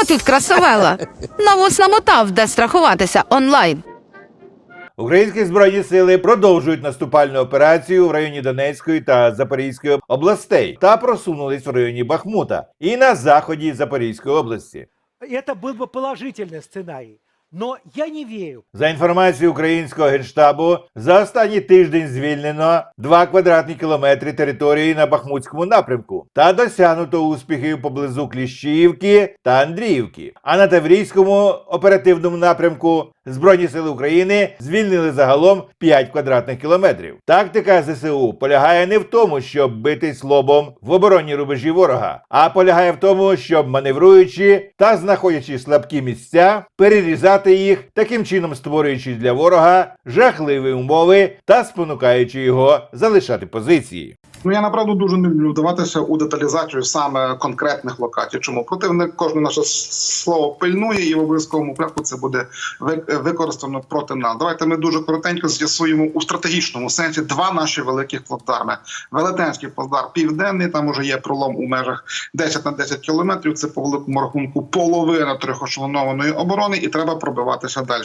О, тут красавела. Навоз намотав, де страхуватися онлайн. Українські збройні сили продовжують наступальну операцію в районі Донецької та Запорізької областей та просунулись в районі Бахмута і на заході Запорізької області. Это был бы положительный сценарий. Но я не вірю. За інформацією українського генштабу, за останній тиждень звільнено 2 квадратні кілометри території на Бахмутському напрямку та досягнуто успіхів поблизу Кліщіївки та Андріївки. А на Таврійському оперативному напрямку Збройні сили України звільнили загалом 5 квадратних кілометрів. Тактика ЗСУ полягає не в тому, щоб битись лобом в оборонні рубежі ворога, а полягає в тому, щоб маневруючи та знаходячи слабкі місця, перерізати їх, таким чином створюючи для ворога жахливі умови та спонукаючи його залишати позиції. Ну я направду дуже не люблю вдаватися у деталізацію саме конкретних локацій. Чому противник кожне наше слово пильнує, і в обов'язковому порядку це буде ви- використано проти нас. Давайте ми дуже коротенько з'ясуємо у стратегічному сенсі два наші великих плацдарми. Велетенський плацдарм південний. Там уже є пролом у межах 10 на 10 кілометрів. Це по великому рахунку половина трьохошелонованої оборони, і треба пробиватися далі.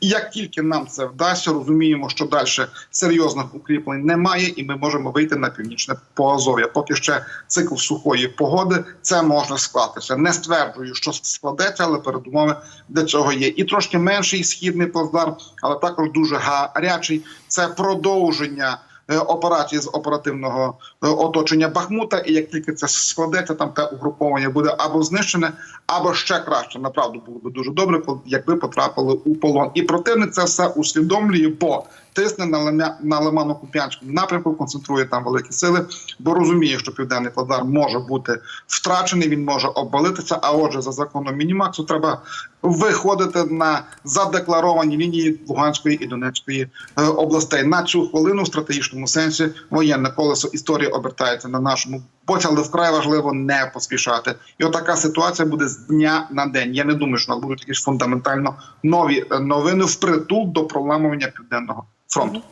І як тільки нам це вдасться, розуміємо, що далі серйозних укріплень немає, і ми можемо вийти на північне Поазов'я. Поки ще цикл сухої погоди це може склатися. Не стверджую, що складеться, але передумови для цього є. І трошки менший східний плацдарм, але також дуже гарячий. Це продовження. е, Операції з оперативного е, оточення Бахмута, і як тільки це складеться, там те угруповання буде або знищене, або ще краще. Направду було б дуже добре, якби потрапили у полон. І противник це все усвідомлює, бо тисне на Лемя- на Лимано-Куп'янському напрямку, концентрує там великі сили, бо розуміє, що південний плацдарм може бути втрачений, він може обвалитися. А отже, за законом Мінімаксу треба виходити на задекларовані лінії Луганської і Донецької е, областей. На цю хвилину в стратегічному сенсі воєнне колесо історії обертається на нашому боці, але вкрай важливо не поспішати. І отака ситуація буде з дня на день. Я не думаю, що нас будуть якісь фундаментально нові е, новини впритул до проламування південного фронту.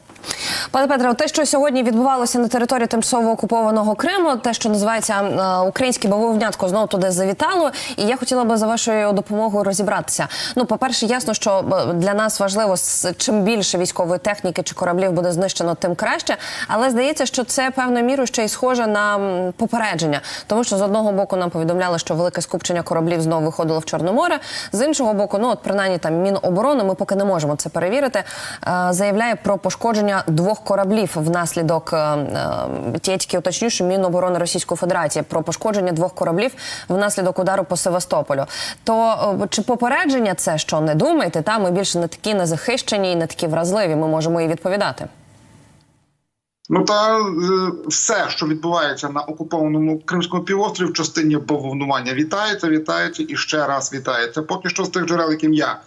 Пане Петре, те, що сьогодні відбувалося на території тимчасово окупованого Криму, те, що називається е, українське бавовнятко, знову туди завітало. І я хотіла би за вашою допомогою розібратися. Ну, по-перше, ясно, що е, для нас важливо чим більше військової техніки чи кораблів буде знищено, тим краще. Але здається, що це певною мірою ще й схоже на попередження, тому що з одного боку нам повідомляли, що велике скупчення кораблів знову виходило в Чорне море. З іншого боку, ну от принаймні там Міноборони, ми поки не можемо це перевірити. е, Заявляє про пошкодження двох кораблів внаслідок е, е, тільки уточню, Міноборони Російської Федерації про пошкодження двох кораблів внаслідок удару по Севастополю. То е, чи попередження це що не думайте? Та ми більше не такі незахищені і не такі вразливі. Ми можемо і відповідати. Ну та все, що відбувається на окупованому Кримському півострові в частині бавовнування, вітається, вітається і ще раз вітається. Поки що з тих джерел, яким я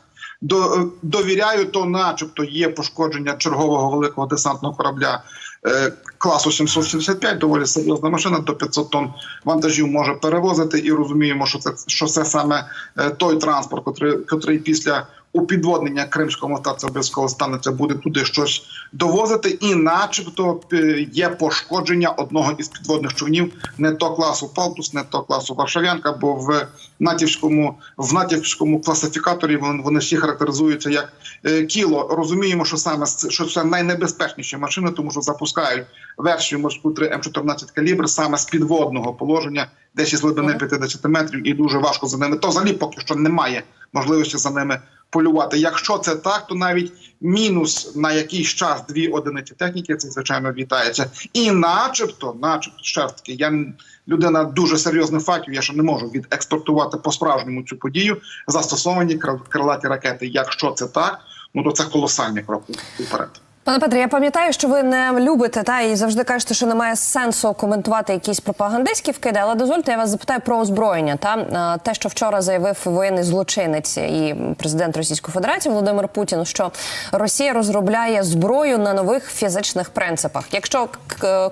довіряю, то, начебто, є пошкодження чергового великого десантного корабля е, класу 775, доволі серйозна машина, до 500 тонн вантажів може перевозити, і розуміємо, що це що це саме е, той транспорт, котрий, котрий після упідводнення Кримського моста це обов'язково станеться, буде туди щось довозити, і, начебто, е, є пошкодження одного із підводних човнів, не то класу Палтус, не то класу Варшавянка, бо в натівському в натівському класифікаторі вони, вони всі характеризуються як е, кіло. Розуміємо, що саме що це найнебезпечніші машини, тому що запускають версію морську 3 М14 калібр саме з підводного положення, десь із глибини 50 метрів, і дуже важко за ними. То взагалі поки що немає можливості за ними полювати. Якщо це так, то навіть мінус на якийсь час дві одиниці техніки це звичайно вітається. І, начебто, начебто, ще раз таки, я людина дуже серйозних фактів. Я ще не можу відекспортувати по справжньому цю подію. Застосовані крил- крилаті ракети. Якщо це так, ну то це колосальний крок уперед. Пане Петре, я пам'ятаю, що ви не любите та і завжди кажете, що немає сенсу коментувати якісь пропагандистські вкиди, але дозвольте, я вас запитаю про озброєння. Та те, що вчора заявив воєнний злочинець і президент Російської Федерації Володимир Путін, що Росія розробляє зброю на нових фізичних принципах. Якщо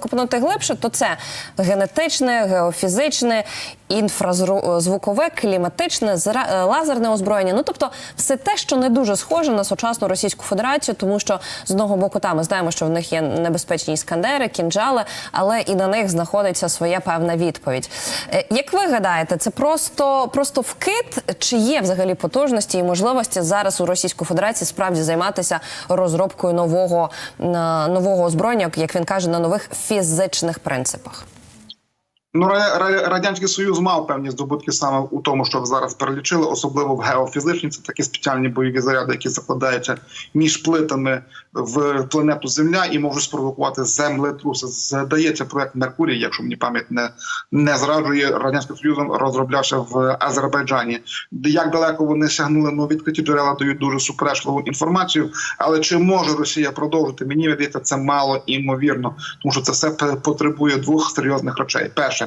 копнути глибше, то це генетичне, геофізичне. Інфразвукове, кліматичне, е, лазерне озброєння. Ну тобто, все те, що не дуже схоже на сучасну Російську Федерацію, тому що з одного боку, там ми знаємо, що в них є небезпечні іскандери, кінжали, але і на них знаходиться своя певна відповідь. Е, Як ви гадаєте, це просто, просто вкид, чи є взагалі потужності і можливості зараз у Російської Федерації справді займатися розробкою нового, нового озброєння, як він каже, на нових фізичних принципах? Ну, Ра- Ра- радянський союз мав певні здобутки саме у тому, що ви зараз перелічили, особливо в геофізичній. Це такі спеціальні бойові заряди, які закладаються між плитами в планету Земля і можуть спровокувати землетруси. Здається, проект Меркурій, якщо мені пам'ять не, не зраджує радянським союзом, розроблявся в Азербайджані. Як далеко вони сягнули, ну відкриті джерела дають дуже суперечливу інформацію. Але чи може Росія продовжити? Мені видається, це мало імовірно, тому що це все потребує двох серйозних речей. Перше,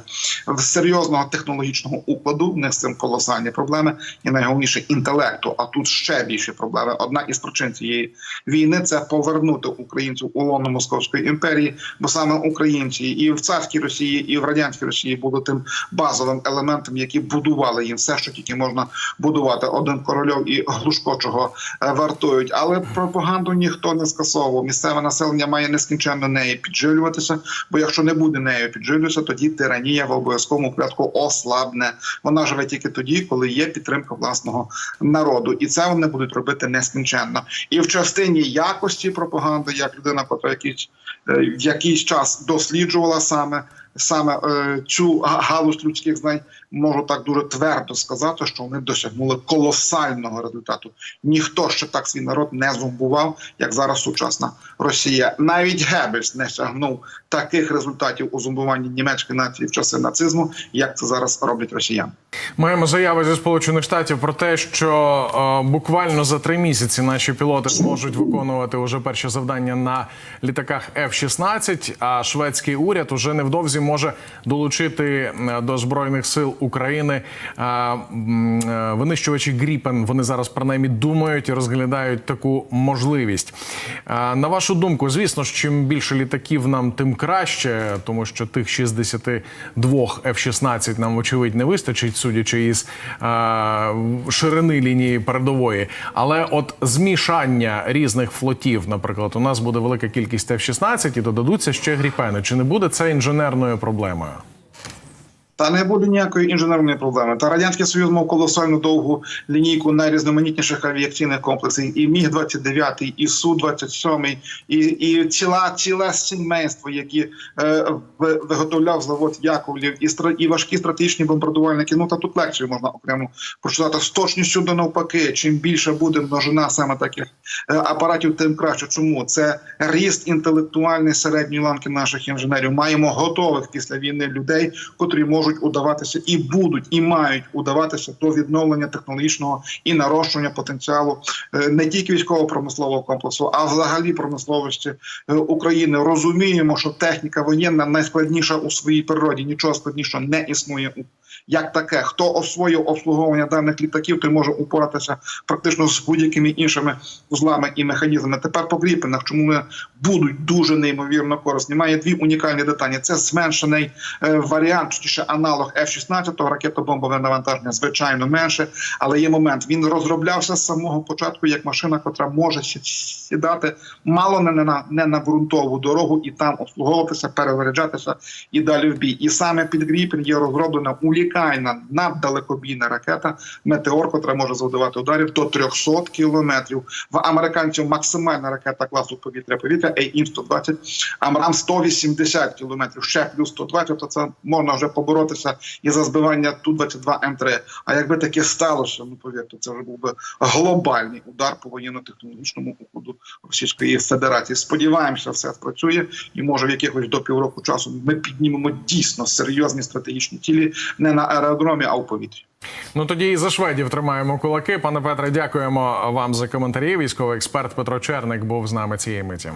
в серйозного технологічного укладу в них з цим колосальні проблеми, і найголовніше інтелекту. А тут ще більші проблеми. Одна із причин цієї війни це повернути українців у лоно Московської імперії, бо саме українці і в царській Росії, і в радянській Росії були тим базовим елементом, які будували їм все, що тільки можна будувати. Один корольов і Глушко чого е, вартують. Але пропаганду ніхто не скасовував. Місцеве населення має нескінченно неї піджилюватися. Бо якщо не буде нею піджилюватися, тоді тиранія в обов'язковому порядку ослабне. Вона живе тільки тоді, коли є підтримка власного народу, і це вони будуть робити нескінченно. І в частині якості пропаганди, як людина, котра якийсь е, в якийсь час досліджувала саме. Саме е, цю га- галузь людських знань можу так дуже твердо сказати, що вони досягнули колосального результату. Ніхто ще так свій народ не зомбував, як зараз сучасна Росія. Навіть Геббельс не сягнув таких результатів у зомбуванні німецької нації в часи нацизму, як це зараз роблять росіяни. Маємо заяви зі сполучених штатів про те, що е, буквально за три місяці наші пілоти зможуть виконувати уже перші завдання на літаках F-16, А шведський уряд уже невдовзі може долучити е, до збройних сил України е, е, винищувачі Гріпен. Вони зараз принаймні думають і розглядають таку можливість. Е, На вашу думку, звісно ж, чим більше літаків нам, тим краще, тому що тих 62 F-16 нам вочевидь не вистачить, судячи із е, ширини лінії передової. Але от змішання різних флотів, наприклад, у нас буде велика кількість F-16 і додадуться ще гріпени. Чи не буде це інженерною проблемою? Та не буде ніякої інженерної проблеми. Та радянський союз мав колосальну довгу лінійку найрізноманітніших авіаційних комплексів. І міг 29 і су 27 і, і ціла ціле сімейство, які е, ви- виготовляв завод Яковлів, і стра, і важкі стратегічні бомбардувальники. Ну та тут лекцію можна окремо прочитати з точністю до навпаки. Чим більше буде множина саме таких е, апаратів, тим краще. Чому це ріст інтелектуальної середньої ланки наших інженерів? Маємо готових після війни людей, котрі можуть удаватися і будуть, і мають удаватися до відновлення технологічного і нарощування потенціалу е, не тільки військово-промислового комплексу, а взагалі промисловості е, України. Розуміємо, що техніка воєнна найскладніша у своїй природі. Нічого складнішого не існує у як таке. Хто освоїв обслуговування даних літаків, той може упоратися практично з будь-якими іншими узлами і механізмами. Тепер по кріпленнях, чому вони будуть дуже неймовірно корисні. Має дві унікальні деталі. Це зменшений е, варіант, точніше аналог F-16, ракетобомбове навантаження, звичайно, менше. Але є момент. Він розроблявся з самого початку як машина, котра може сідати мало не на не на ґрунтову дорогу і там обслуговуватися, перезаряджатися і далі в бій. І саме під Гріпін є розроблена унікальна наддалекобійна ракета Метеор, котра може завдавати ударів до 300 кілометрів. В американців максимальна ракета класу повітря-повітря AIM-120, Амрам 180 кілометрів, ще плюс 120, то це можна вже поборотися і за збивання Ту-22М3. А якби таке сталося, ну повірте, це вже був би глобальний удар по воєнно-технологічному укладу Російської Федерації. Сподіваємося, все спрацює, і може в якихось до півроку часу ми піднімемо дійсно серйозні стратегічні цілі не на аеродромі, а у повітрі. Ну тоді і за шведів тримаємо кулаки. Пане Петре, дякуємо вам за коментарі. Військовий експерт Петро Черник був з нами цієї миті.